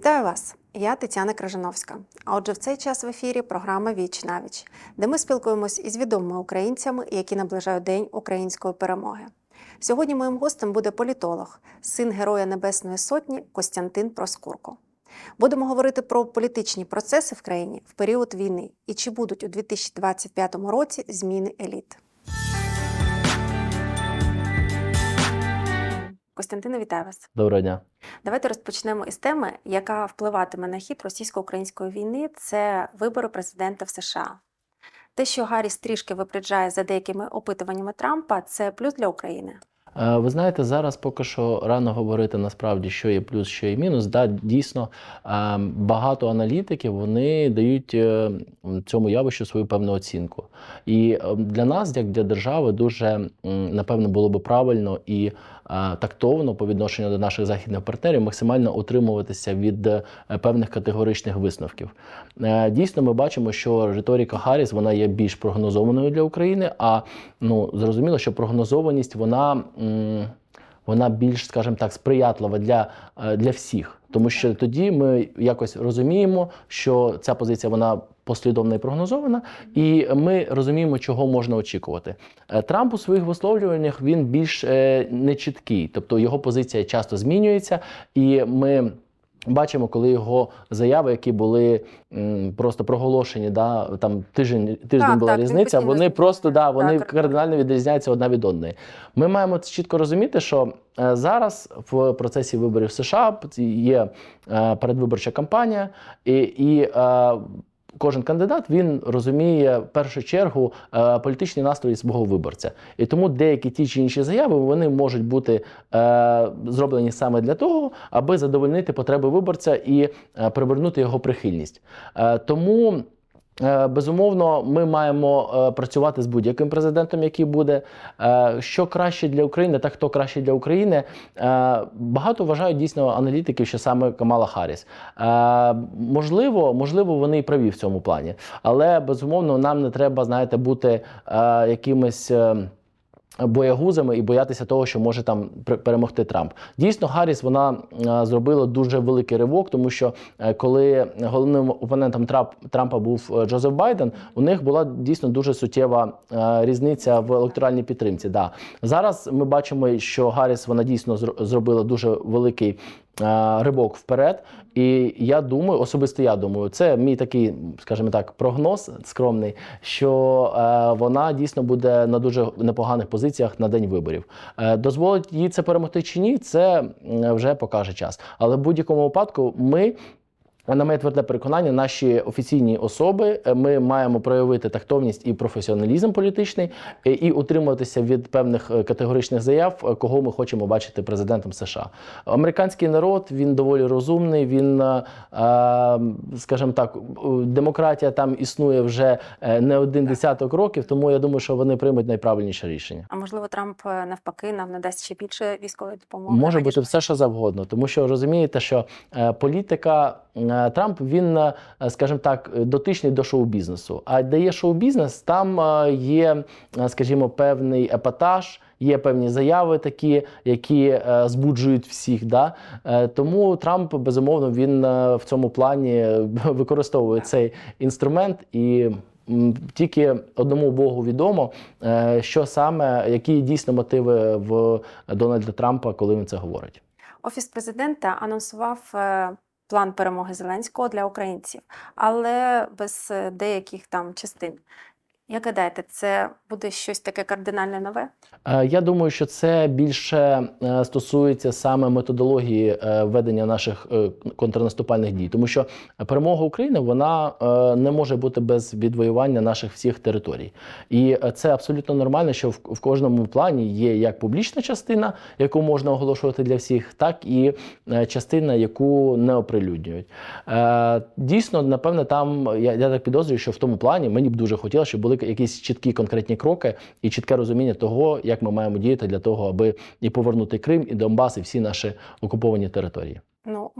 Вітаю вас! Я Тетяна Крижановська. А отже, в цей час в ефірі програма Віч на віч, де ми спілкуємось із відомими українцями, які наближають День української перемоги. Сьогодні моїм гостем буде політолог, син Героя Небесної Сотні Костянтин Проскурко. Будемо говорити про політичні процеси в країні в період війни і чи будуть у 2025 році зміни еліт. Костянтине, вітаю вас. Доброго дня. Давайте розпочнемо із теми, яка впливатиме на хід російсько-української війни. Це вибори президента в США. Те, що Гарріс трішки випереджає за деякими опитуваннями Трампа, це плюс для України. Е, Ви знаєте, зараз поки що рано говорити насправді, що є плюс, що є мінус. Да, дійсно е, багато аналітиків вони дають е, цьому явищу свою певну оцінку. І для нас, як для держави, дуже напевно було би правильно і тактовно по відношенню до наших західних партнерів максимально утримуватися від е, певних категоричних висновків. Е, Дійсно, ми бачимо, що риторика Харріс вона є більш прогнозованою для України. А ну зрозуміло, що прогнозованість вона. Вона більш, скажімо так, сприятлива для, е, для всіх, тому що тоді ми якось розуміємо, що ця позиція вона послідовна і прогнозована, і ми розуміємо, чого можна очікувати. Е, Трамп у своїх висловлюваннях він більш е, нечіткий, тобто його позиція часто змінюється, і ми. Бачимо, коли його заяви, які були м, просто проголошені, да там тиждень тиждень Так, була так, різниця. Вони просто да вони Так, кардинально відрізняються одна від одної. Ми маємо чітко розуміти, що е, зараз в процесі виборів США є е, передвиборча кампанія, і, і е, кожен кандидат він розуміє в першу чергу е, політичні настрої свого виборця. І тому деякі ті чи інші заяви вони можуть бути е, зроблені саме для того, аби задовольнити потреби виборця і е, привернути його прихильність. Тому. Е, Безумовно, ми маємо е, працювати з будь-яким президентом, який буде. Е, Що краще для України, та хто краще для України. Багато вважають дійсно аналітиків, що саме Камала Харріс. Можливо, можливо, вони і праві в цьому плані, але безумовно нам не треба, знаєте, бути якимось. Боягузами і боятися того, що може там перемогти Трамп. Дійсно, Гарріс вона е, зробила дуже великий ривок, тому що е, коли головним опонентом Трамп, Трампа був е, Джозеф Байден, у них була дійсно дуже суттєва різниця в електоральній підтримці. Да. Зараз ми бачимо, що Гарріс вона дійсно зро- зробила дуже великий. Е, Рибок вперед, і я думаю, особисто я думаю, це мій такий, скажімо так, прогноз скромний, що е, вона дійсно буде на дуже непоганих позиціях на день виборів. Е, дозволить їй це перемогти чи ні, це вже покаже час. Але в будь-якому випадку ми. На моє тверде переконання, наші офіційні особи е, ми маємо проявити тактовність і професіоналізм політичний е, і утримуватися від певних е, категоричних заяв, кого ми хочемо бачити президентом США. Американський народ він доволі розумний. Він, скажімо так, демократія там існує вже не один десяток років, тому я думаю, що вони приймуть найправильніше рішення. А можливо, Трамп навпаки нам надасть ще більше військової допомоги. Може бути все, що завгодно, тому що розумієте, що політика Трамп він, е, скажімо так, дотичний до шоу-бізнесу. А де є шоу-бізнес, там е, є, е, скажімо, певний епатаж. Є певні заяви, такі, які е, збуджують всіх. Да? Е, тому Трамп безумовно він е, в цьому плані е, використовує цей інструмент і. м, Тільки одному Богу відомо, е, що саме, які дійсно мотиви в Дональда Трампа, коли він це говорить. Офіс президента анонсував е, план перемоги Зеленського для українців, але без е, деяких там частин. Як гадаєте, це буде щось таке кардинально нове? Е, Я думаю, що це більше е, стосується саме методології е, ведення наших контрнаступальних дій, тому що перемога України вона не може бути без відвоювання наших всіх територій, і це абсолютно нормально, що в кожному плані є як публічна частина, яку можна оголошувати для всіх, так і частина, яку не оприлюднюють. Дійсно, напевне, там я, я так підозрюю, що в тому плані мені б дуже хотілося, щоб були якісь чіткі конкретні кроки і чітке розуміння того, як ми маємо діяти для того, аби і повернути Крим, і Донбас, і всі наші окуповані території.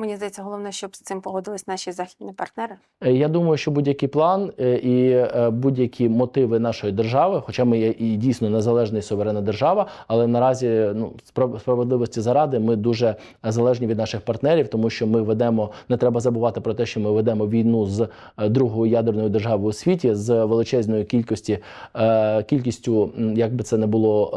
Мені здається, головне, щоб з цим погодились наші західні партнери. Е, Я думаю, що будь-який план е, і е, будь-які мотиви нашої держави, хоча ми є і дійсно незалежна і суверенна держава, але наразі ну спра- справедливості заради ми дуже залежні від наших партнерів, тому що ми ведемо не треба забувати про те, що ми ведемо війну з другою ядерною державою у світі з величезною кількості кількістю, як би це не було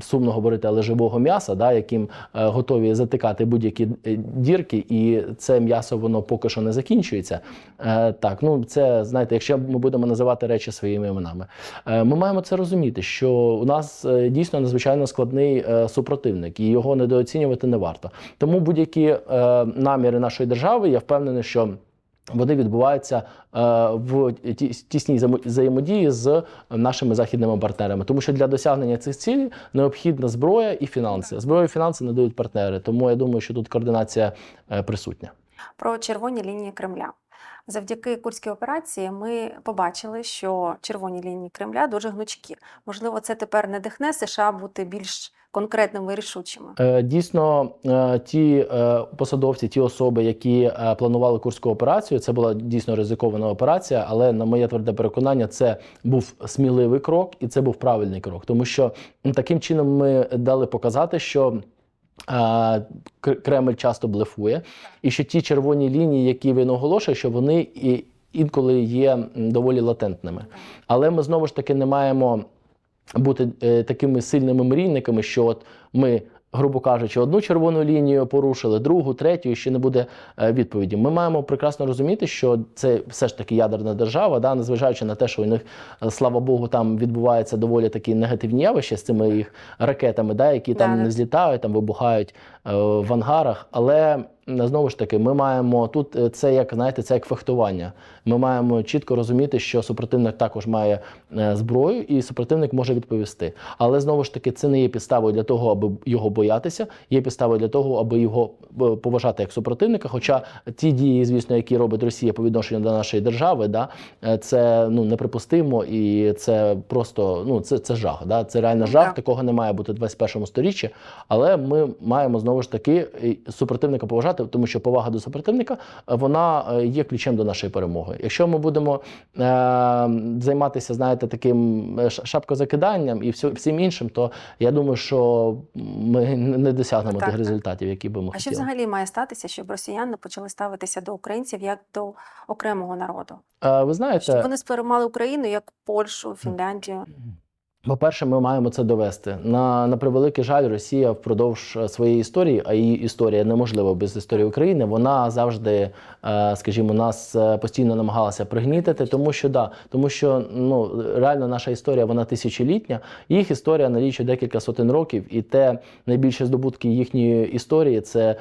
сумно говорити, але живого м'яса, да, яким готові затикати будь-які дірки, і це м'ясо воно поки що не закінчується. Е, так, ну це знаєте, якщо ми будемо називати речі своїми іменами, е, ми маємо це розуміти, що у нас е, дійсно надзвичайно складний е, супротивник, і його недооцінювати не варто. Тому будь-які е, наміри нашої держави, я впевнений, що. Вони відбуваються е, в ті- тісній взаємо- взаємодії з нашими західними партнерами, тому що для досягнення цих цілей необхідна зброя і фінанси. Зброю і фінанси надають партнери. Тому я думаю, що тут координація е, присутня. Про червоні лінії Кремля. Завдяки курській операції ми побачили, що червоні лінії Кремля дуже гнучкі. Можливо, це тепер надихне США бути більш конкретними рішучими. Е, Дійсно, е, ті е, посадовці, ті особи, які планували курську операцію, це була дійсно ризикована операція, але на моє тверде переконання, це був сміливий крок і це був правильний крок, тому що таким чином ми дали показати, що. Кремль часто блефує, і що ті червоні лінії, які він оголошує, що вони і інколи є доволі латентними. Але ми знову ж таки не маємо бути е, такими сильними мрійниками, що от ми, грубо кажучи, одну червону лінію порушили, другу, третю, і ще не буде е, відповіді. Ми маємо прекрасно розуміти, що це все ж таки ядерна держава, да, незважаючи на те, що у них, е, слава Богу, там відбуваються доволі такі негативні явища з цими їх ракетами, да, які там Да-да. не злітають, там вибухають е, в ангарах. Але знову ж таки, ми маємо тут е, це як знаєте, це як фехтування. Ми маємо чітко розуміти, що супротивник також має е, зброю, і супротивник може відповісти. Але знову ж таки, це не є підставою для того, аби його боятися. Є підставою для того, аби його е, поважати як супротивника. Хоча ті дії, звісно, які робить Росія по відношенню до нашої держави, да, е, це ну неприпустимо, і це просто ну це, це жах. Да? Це реально Ну, жах. Такого не має бути в 21 сторіччі. Але ми маємо знову ж таки супротивника поважати, тому що повага до супротивника вона е, є ключем до нашої перемоги. Якщо ми будемо е, займатися, знаєте, таким е, шапкозакиданням і всім іншим, то я думаю, що ми не досягнемо Так, тих так. результатів, які би ми А що взагалі має статися, щоб росіяни почали ставитися до українців як до окремого народу? Е, ви знаєте, Щоб вони сприймали Україну як Польщу, Фінляндію. По-перше, ми маємо це довести. На, на превеликий жаль, Росія впродовж е, своєї історії, а її історія неможлива без історії України. Вона завжди, е, скажімо, нас е, постійно намагалася пригнітити, тому що да, тому що ну реально наша історія вона тисячолітня. Їх історія налічує декілька сотень років, і те найбільші здобутки їхньої історії це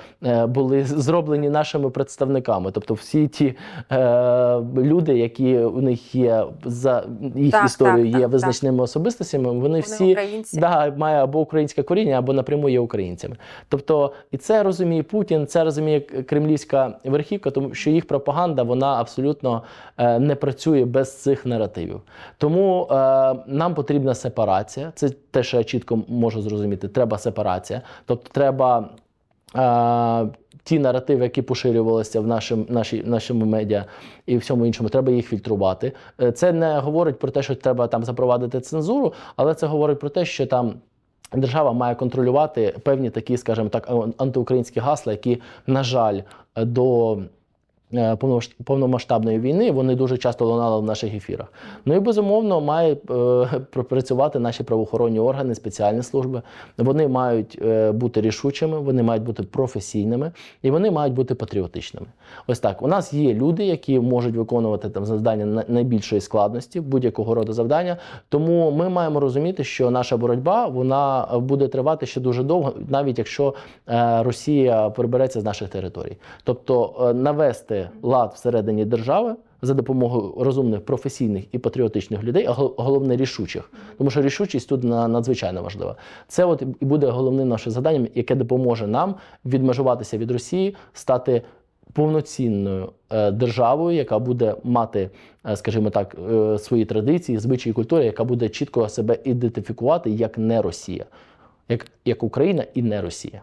були зроблені нашими представниками. Тобто, всі ті е, люди, які у них є за їх Так, історією, так, є так, визначними особистостями, вони, Вони всі українці. да, має або українське коріння, або напряму є українцями. Тобто, і це розуміє Путін, це розуміє кремлівська верхівка, тому що їх пропаганда вона абсолютно е, не працює без цих наративів. Тому е, нам потрібна сепарація. Це те, що я чітко можу зрозуміти. Треба сепарація. Тобто, треба. Е, Ті наративи, які поширювалися в нашим, наші, нашому медіа і всьому іншому, треба їх фільтрувати. Е, Це не говорить про те, що треба там запровадити цензуру, але це говорить про те, що там. Держава має контролювати певні такі, скажімо так, антиукраїнські гасла, які, на жаль, е, до повномасштабної війни вони дуже часто лунали в наших ефірах. Ну і безумовно має е, пропрацювати наші правоохоронні органи, спеціальні служби. Вони мають е, бути рішучими, вони мають бути професійними і вони мають бути патріотичними. Ось так. У нас є люди, які можуть виконувати там завдання найбільшої складності, будь-якого роду завдання. Тому ми маємо розуміти, що наша боротьба вона буде тривати ще дуже довго, навіть якщо е, Росія прибереться з наших територій. Тобто е, навести лад всередині держави. За допомогою розумних професійних і патріотичних людей, а головне рішучих, тому що рішучість тут на- надзвичайно важлива. Це от і буде головним нашим завданням, яке допоможе нам відмежуватися від Росії, стати повноцінною е, державою, яка буде мати, е, скажімо так, е, свої традиції, звичаї, культури, яка буде чітко себе ідентифікувати як не Росія, як, як Україна і не Росія.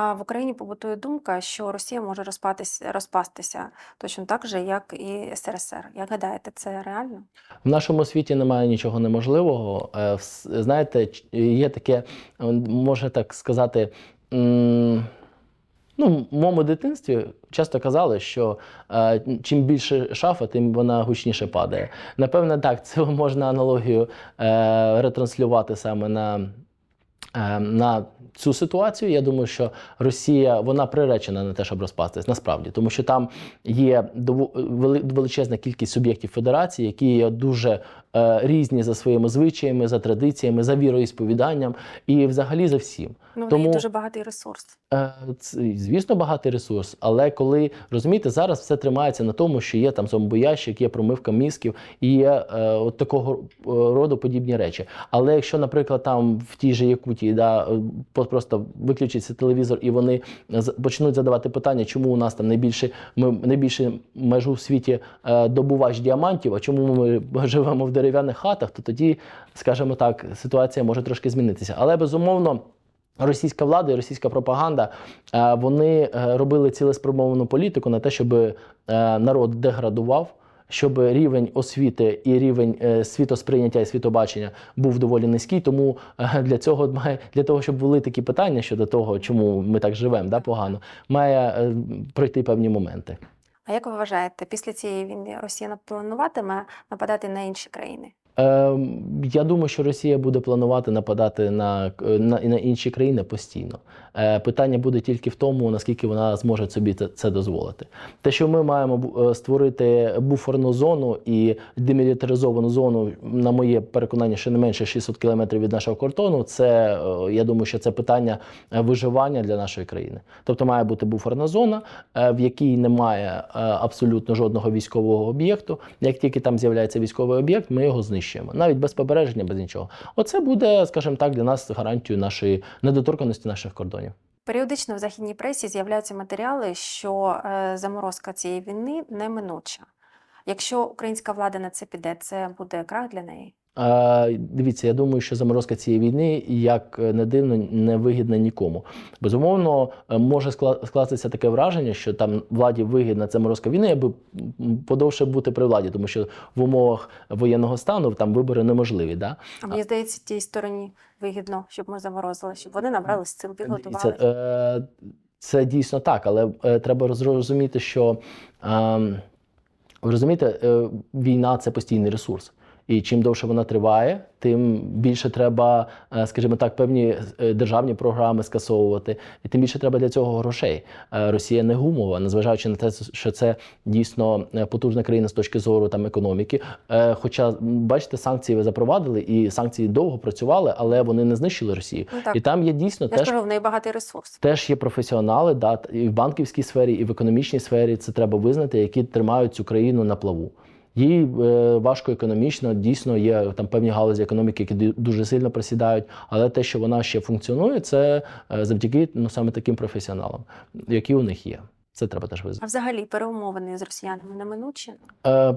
А в Україні побутує думка, що Росія може розпатись, розпастися точно так же, як і СРСР. Як гадаєте, це реально? В нашому світі немає нічого неможливого. Е, Знаєте, є таке, е, можна так сказати. Ну, в моєму дитинстві часто казали, що е, чим більше шафа, тим вона гучніше падає. Напевне, так, це можна аналогію е, ретранслювати саме на, на цю ситуацію. Я думаю, що Росія вона приречена на те, щоб розпастись, насправді, тому що там є величезна кількість суб'єктів федерації, які є дуже е, різні за своїми звичаями, за традиціями, за віроісповіданням і взагалі за всім. Ну, Тому- дуже багатий ресурс. Це, звісно, багатий ресурс, але коли розумієте, зараз все тримається на тому, що є там зомбоящик, є промивка мізків і є е, от такого е, роду подібні речі. Але якщо, наприклад, там в тій же Якутії да, е, просто виключиться телевізор і вони почнуть задавати питання, чому у нас там найбільше ми найбільше межу в світі е, добувач діамантів, а чому ми живемо в дерев'яних хатах, то тоді, скажімо так, ситуація може трошки змінитися. Але безумовно. Російська влада і російська пропаганда е, вони е, робили цілеспрямовану політику на те, щоб е, народ деградував, щоб рівень освіти і рівень світосприйняття і світобачення був доволі низький. Тому для цього має для того, щоб були такі питання щодо того, чому ми так живемо, да, погано, має пройти певні моменти. А як ви вважаєте, після цієї війни Росія плануватиме нападати на інші країни? Е, я думаю, що Росія буде планувати нападати на, на, на інші країни постійно. Е, питання буде тільки в тому, наскільки вона зможе собі це, це дозволити. Те, що ми маємо е, створити буферну зону і демілітаризовану зону, на моє переконання, ще не менше 600 кілометрів від нашого кордону, це е, я думаю, що це питання е, виживання для нашої країни. Тобто має бути буферна зона, е, в якій немає е, абсолютно жодного військового об'єкту. Як тільки там з'являється військовий об'єкт, ми його знищуємо, навіть без побереження, без нічого. Оце буде, скажімо так, для нас гарантією нашої недоторканості наших кордонів. Періодично в західній пресі з'являються матеріали, що е, заморозка цієї війни неминуча. Якщо українська влада на це піде, це буде крах для неї. Е, Дивіться, я думаю, що заморозка цієї війни, як не дивно, не вигідна нікому. Безумовно, е, може скластися таке враження, що там владі вигідна ця заморозка війни, аби подовше бути при владі, тому що в умовах воєнного стану там вибори неможливі. Да? А мені здається, тій стороні вигідно, щоб ми заморозили, щоб вони набрали сил, Це, е, це дійсно так, але е, треба розуміти, що е, ви розумієте, е, війна це постійний ресурс. І чим довше вона триває, тим більше треба, е, скажімо так, певні е, державні програми скасовувати, і тим більше треба для цього грошей. Е, Росія не гумова, незважаючи на те, що це дійсно потужна країна з точки зору там економіки. Хоча, бачите, санкції ви запровадили, і санкції довго працювали, але вони не знищили Росію. Ну, так. І там є дійсно Я теж кажу, в неї багатий ресурс. Теж є професіонали, да, і в банківській сфері, і в економічній сфері це треба визнати, які тримають цю країну на плаву. Їй е, важко економічно, дійсно є там певні галузі економіки, які дуже сильно просідають. Але те, що вона ще функціонує, це е, завдяки ну саме таким професіоналам, які у них є. Це треба теж визнати. А взагалі переумовини з росіянами неминучі? Е,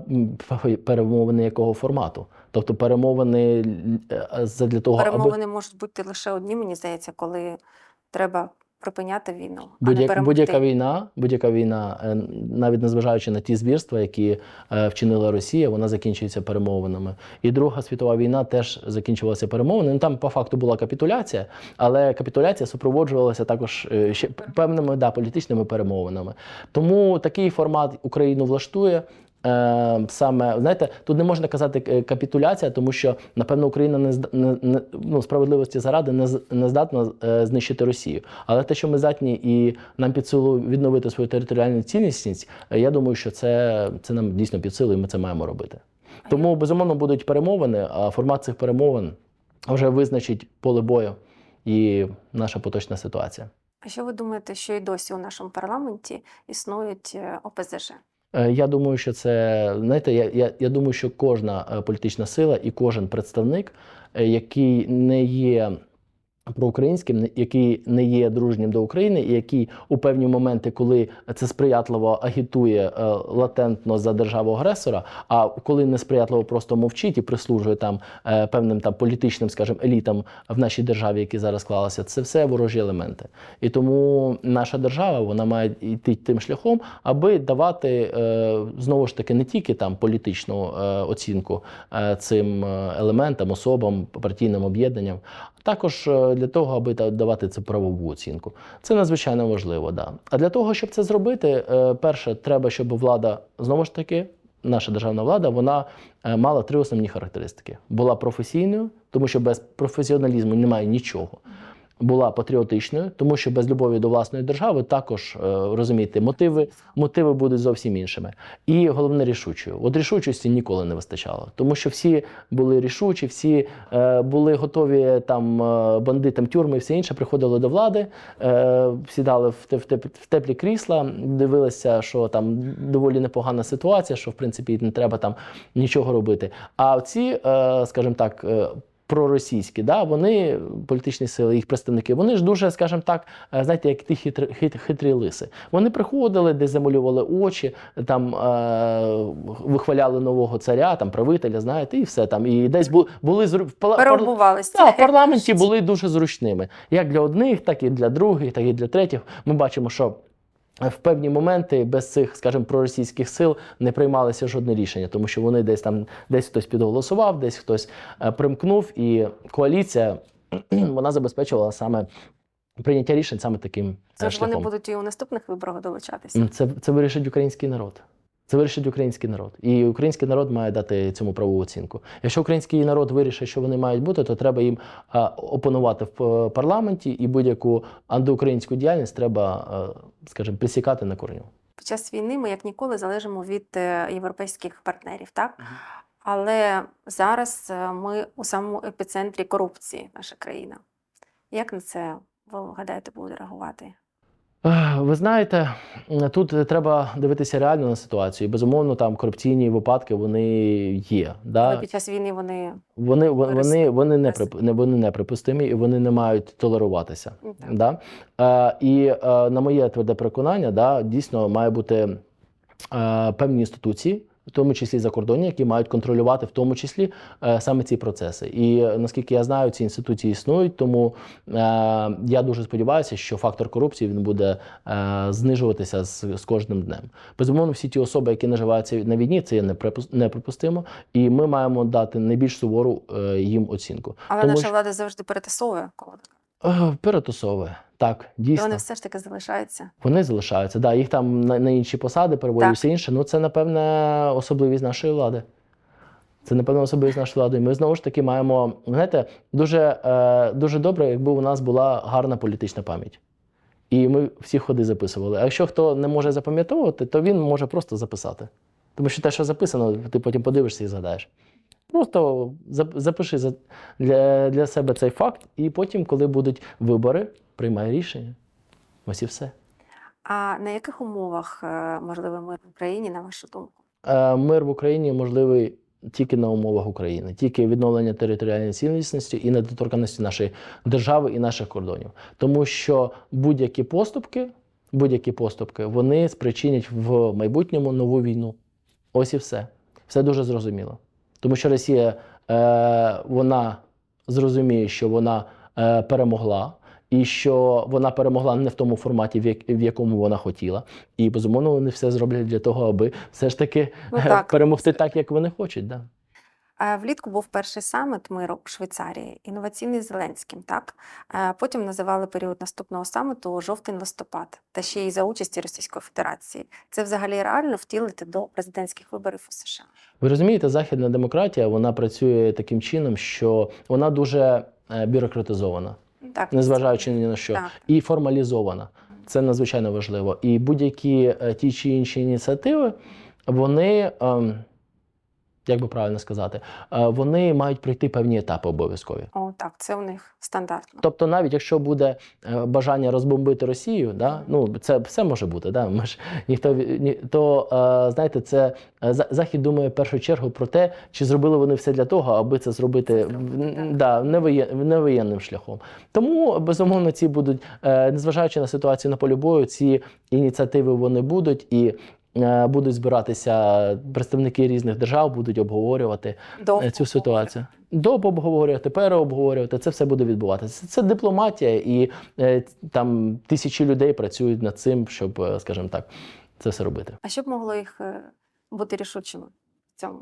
перемовини якого формату? Тобто перемовини задля того, аби Перемовини можуть бути лише одні, мені здається, коли треба припиняти війну, а не Будь-як, перемогти. будь-яка війна, будь-яка війна, е, навіть незважаючи на ті звірства, які е, вчинила Росія, вона закінчується перемовинами. І Друга світова війна теж закінчувалася перемовинами. Ну, там по факту була капітуляція, але капітуляція супроводжувалася також е, ще певними да, політичними перемовинами. Тому такий формат Україну влаштує. Е, Саме знаєте, тут не можна казати е, капітуляція, тому що напевно Україна не, не, не ну, справедливості заради не, не здатна е, знищити Росію. Але те, що ми здатні і нам під силу відновити свою територіальну цілісність, е, я думаю, що це, це нам дійсно під силу, і ми це маємо робити. Тому безумовно будуть перемовини, а формат цих перемовин вже визначить поле бою і наша поточна ситуація. А що ви думаєте, що і досі у нашому парламенті існують ОПЗЖ? Е, Я думаю, що це знаєте, я, я, я думаю, що кожна е, політична сила і кожен представник, е, який не є проукраїнським, який не є дружнім до України, і який у певні моменти, коли це сприятливо агітує е, латентно за державу агресора, а коли несприятливо просто мовчить і прислужує там е, певним там політичним, скажімо, елітам в нашій державі, які зараз склалися, це все ворожі елементи. І тому наша держава вона має йти тим шляхом, аби давати е, знову ж таки не тільки там політичну оцінку цим елементам, особам, партійним об'єднанням, також е, для того, аби давати це правову оцінку. Це надзвичайно важливо. Да. А для того, щоб це зробити, е, перше, треба, щоб влада знову ж таки. Наша державна влада вона е, мала три основні характеристики: була професійною, тому що без професіоналізму немає нічого. Була патріотичною, тому що без любові до власної держави також е, розумієте, мотиви, мотиви будуть зовсім іншими. І головне рішучою. От рішучості ніколи не вистачало, тому що всі були рішучі, всі е, були готові там е, бандитам тюрми і все інше, приходили до влади, е, сідали в, те- в, теп- теплі крісла, дивилися, що там доволі непогана ситуація, що в принципі не треба там нічого робити. А ці, е, скажімо так, проросійські, да, вони політичні сили, їх представники, вони ж дуже, скажімо так, е, знаєте, як ті хитрі, хит- хитрі лиси. Вони приходили, десь замалювали очі, там е, вихваляли нового царя, там правителя, знаєте, і все там. І десь бу- були зру- в пар- та, в парламенті були дуже зручними. Як для одних, так і для других, так і для третіх. Ми бачимо, що в певні моменти без цих, скажімо, проросійських сил не приймалося жодне рішення, тому що вони десь там, десь хтось підголосував, десь хтось е, примкнув, і коаліція вона забезпечувала саме прийняття рішень саме таким е, Це ж вони будуть і у наступних виборах долучатися. Це, це вирішить український народ. Це вирішить український народ. І український народ має дати цьому правову оцінку. Якщо український народ вирішить, що вони мають бути, то треба їм опонувати в е, парламенті, і будь-яку антиукраїнську діяльність треба, е, скажімо, присікати на корню. Під час війни ми як ніколи залежимо від е, європейських партнерів, так? Але зараз ми у самому епіцентрі корупції, наша країна. Як на це ви гадаєте, буде реагувати? Ви знаєте, тут треба дивитися реально на ситуацію. Безумовно, там корупційні випадки вони є. Але під час війни вони Вони, вони, вони, вони, не, прип- не- вони неприпустимі і вони не мають толеруватися. Ну, так. Да? Е, і е, на моє тверде переконання, да, дійсно має бути е, певні інституції, в тому числі закордонні, які мають контролювати в тому числі е, саме ці процеси. І е, наскільки я знаю, ці інституції існують, тому е, я дуже сподіваюся, що фактор корупції він буде знижуватися з, з кожним днем. Безумовно, всі ті особи, які наживаються на війні, це є неприпус- неприпустимо, і ми маємо дати найбільш сувору їм оцінку. Але Тому наша що- влада завжди перетасовує коло. Перетусовує. Так, І дійсно. вони все ж таки залишаються. Вони залишаються. Да, їх там на, на інші посади переводять все інше. Ну це напевне особливість нашої влади. Це напевно особливість нашої влади. І Ми знову ж таки маємо, знаєте, дуже, е, дуже добре, якби у нас була гарна політична пам'ять. І ми всі ходи записували. А якщо хто не може запам'ятовувати, то він може просто записати. Тому що те, що записано, ти потім подивишся і згадаєш. Просто запиши для, для себе цей факт, і потім, коли будуть вибори, приймай рішення. Ось і все. А на яких умовах е, можливий мир в Україні, на вашу думку? Е, Мир в Україні можливий тільки на умовах України, тільки відновлення територіальної цілісності і недоторканості нашої держави і наших кордонів. Тому що будь-які поступки, будь-які поступки, вони спричинять в майбутньому нову війну. Ось і все. Все дуже зрозуміло. Тому що Росія е, вона зрозуміє, що вона е, перемогла. І що вона перемогла не в тому форматі, в, як- в якому вона хотіла. І безумовно вони все зроблять для того, аби все ж таки Ну, е, так. перемогти так, як вони хочуть. Да. Влітку був перший саміт миру у Швейцарії, інноваційний Зеленським. Так потім називали період наступного саміту жовтень-листопад, та ще й за участі Російської Федерації. Це взагалі реально втілити до президентських виборів у США. Ви розумієте, західна демократія вона працює таким чином, що вона дуже е, бюрократизована, Так, незважаючи ні на що, Так. і формалізована. Це надзвичайно важливо. І будь-які е, ті чи інші ініціативи, вони ем, як би правильно сказати, е, вони мають пройти певні етапи обов'язкові. О, так, це у них стандартно. Тобто, навіть якщо буде е, бажання розбомбити Росію, да, ну це все може бути. Да, ми ж ніхто ні, то е, знаєте, це захід думає в першу чергу про те, чи зробили вони все для того, аби це зробити зробити, да, не воє- не воєнним шляхом. Тому безумовно ці будуть, незважаючи на ситуацію на полі бою, ці ініціативи вони будуть і. Е, Будуть збиратися представники різних держав, будуть обговорювати е, цю ситуацію. Доп обговорювати, переобговорювати, це все буде відбуватися. Це, дипломатія, і е, там тисячі людей працюють над цим, щоб, скажімо так, це все робити. А що б могло їх бути рішучими в цьому?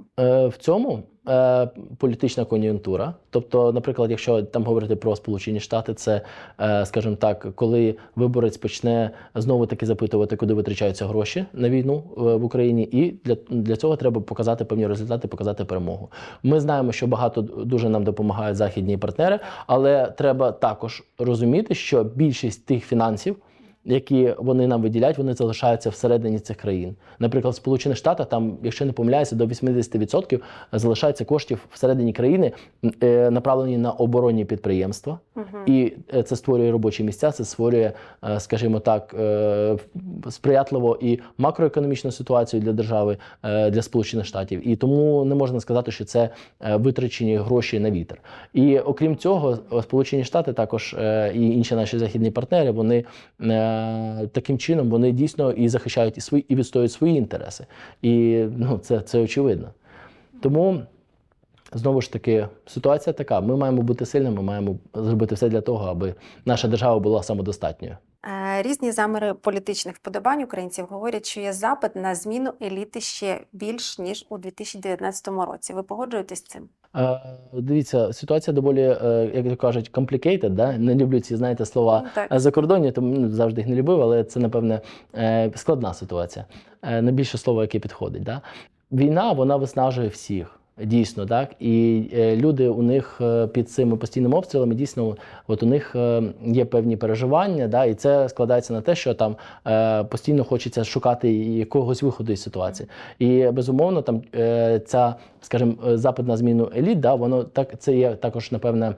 В цьому е, політична кон'юнктура. Тобто, наприклад, якщо там говорити про Сполучені Штати, це, е, скажімо так, коли виборець почне знову таки запитувати, куди витрачаються гроші на війну е, в Україні, і для, для цього треба показати певні результати, показати перемогу. Ми знаємо, що багато дуже нам допомагають західні партнери, але треба також розуміти, що більшість тих фінансів. Які вони нам виділяють, вони залишаються всередині цих країн. Наприклад, в Сполучених Штатах, там, якщо не помиляюся, до 80% залишається коштів всередині країни, е, направлені на оборонні підприємства. Угу. І е, це створює робочі місця, це створює, е, скажімо так, сприятливо і макроекономічну ситуацію для держави, для Сполучених Штатів. І тому не можна сказати, що це витрачені гроші на вітер. І окрім цього, Сполучені Штати також і інші наші західні партнери, вони таким чином вони дійсно і захищають і свої і відстоюють свої інтереси. І ну, це, це очевидно. Тому. Знову ж таки, ситуація така: ми маємо бути сильними, маємо зробити все для того, аби наша держава була самодостатньою. Е, Різні заміри політичних вподобань українців говорять, що є запит на зміну еліти ще більш ніж у 2019 році. Ви погоджуєтесь з цим? Е, дивіться, ситуація доволі, е, як то кажуть, complicated, да? Не люблю ці, знаєте, слова Ну, е, закордонні, тому ну, завжди їх не любив, але це, напевне, складна ситуація. Найбільше слово, яке підходить. Да? Війна вона виснажує всіх. Дійсно, так і е, люди у них е, під цими постійними обстрілами дійсно, от у них е, є певні переживання, да, і це складається на те, що там постійно хочеться шукати якогось виходу із ситуації. І безумовно, там ця, скажімо, запит на зміну еліт, да, воно так це є також напевне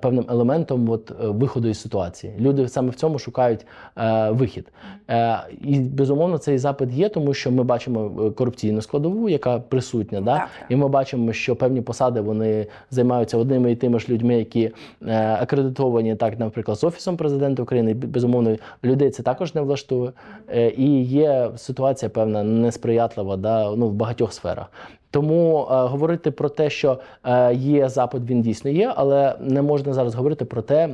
певним елементом от, виходу із ситуації. Люди саме в цьому шукають е, вихід. Е, і безумовно, цей запит є, тому що ми бачимо корупційну складову, яка присутня. Да? І ми бачимо, що певні посади вони займаються одними і тими ж людьми, які е, акредитовані, так, наприклад, з офісом президента України. Безумовно, людей це також не влаштує. Е, і є ситуація певна несприятлива да, ну, в багатьох сферах. Тому е, говорити про те, що е, є запит, він дійсно є, але не можна зараз говорити про те,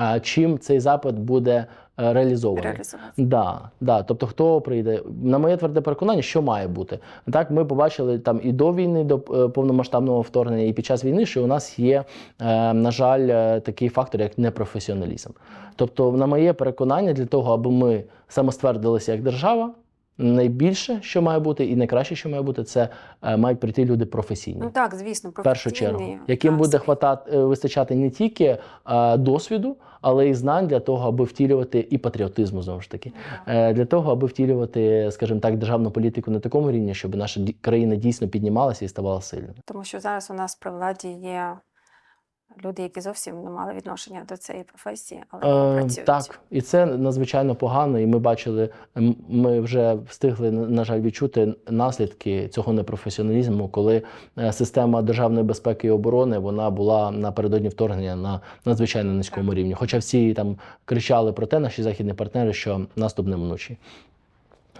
е, чим цей запит буде реалізований. Да, да. Тобто, хто прийде? На моє тверде переконання, що має бути. Так, ми побачили там і до війни, до е, повномасштабного вторгнення, і під час війни, що у нас є, е, на жаль, е, такий фактор, як непрофесіоналізм. Тобто, на моє переконання, для того, аби ми самоствердилися як держава, найбільше, що має бути, і найкраще, що має бути, це е, мають прийти люди професійні. Ну так, звісно, В першу чергу, професійні, яким буде так. хватати е, вистачати не тільки е, досвіду, але й знань для того, аби втілювати і патріотизму знову ж таки, е, для того, аби втілювати, скажімо так, державну політику на такому рівні, щоб наша країна дійсно піднімалася і ставала сильною. Тому що зараз у нас при владі є люди, які зовсім не мали відношення до цієї професії, але Е, працюють. так, і це надзвичайно погано. І ми бачили, ми вже встигли на жаль відчути наслідки цього непрофесіоналізму, коли е, система державної безпеки і оборони вона була напередодні вторгнення на надзвичайно низькому рівні. Хоча всі там кричали про те, наші західні партнери, що наступ неминучий.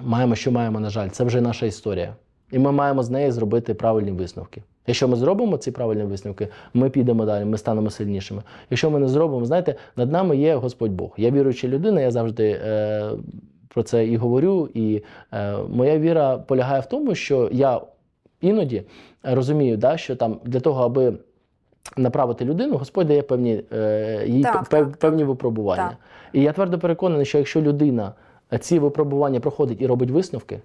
Маємо, що маємо, на жаль, це вже наша історія. І ми маємо з неї зробити правильні висновки. Якщо ми зробимо ці правильні висновки, ми підемо далі, ми станемо сильнішими. Якщо ми не зробимо, знаєте, над нами є Господь Бог. Я віруюча людина, я завжди е, про це і говорю. І е, моя віра полягає в тому, що я іноді розумію, да, що там для того, аби направити людину, Господь дає певні, е, їй Так, пев- так, певні випробування. Так. І я твердо переконаний, що якщо людина ці випробування проходить і робить висновки,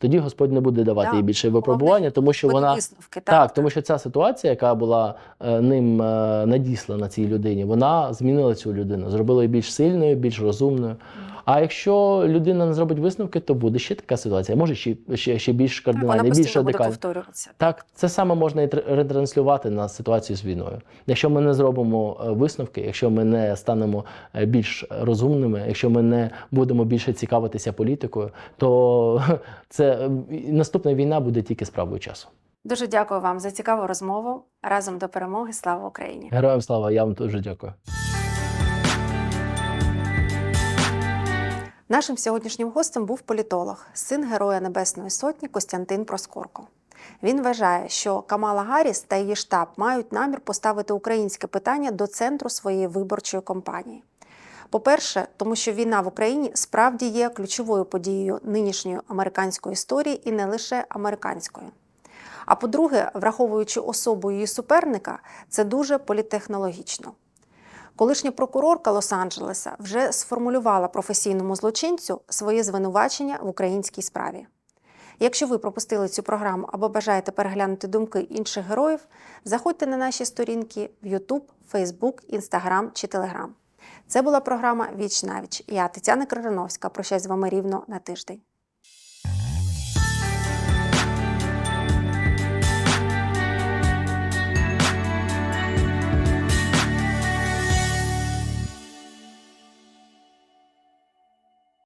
тоді Господь не буде давати Да. їй більше випробування, тому що вона висновки, так, тому що ця ситуація, яка була е, ним е, надіслана цій людині, вона змінила цю людину, зробила її більш сильною, більш розумною. А якщо людина не зробить висновки, то буде ще така ситуація. Може ще, ще, ще більш кардинальна, більш радикальна. повторюватися. Так, це саме можна і ретранслювати на ситуацію з війною. Якщо ми не зробимо е, висновки, якщо ми не станемо е, більш розумними, якщо ми не будемо більше цікавитися політикою, то це наступна війна буде тільки справою часу. Дуже дякую вам за цікаву розмову. Разом до перемоги. Слава Україні! Героям слава, я вам дуже дякую. Нашим сьогоднішнім гостем був політолог, син Героя Небесної Сотні Костянтин Проскорко. Він вважає, що Камала Гарріс та її штаб мають намір поставити українське питання до центру своєї виборчої кампанії. По-перше, тому що війна в Україні справді є ключовою подією нинішньої американської історії і не лише американської. А по-друге, враховуючи особу її суперника, це дуже політтехнологічно. Колишня прокурорка Лос-Анджелеса вже сформулювала професійному злочинцю своє звинувачення в українській справі. Якщо ви пропустили цю програму або бажаєте переглянути думки інших героїв, заходьте на наші сторінки в YouTube, Facebook, Instagram чи Telegram. Це була програма Віч навіч. Я Тетяна Крижановська. Прощаюсь з вами рівно на тиждень.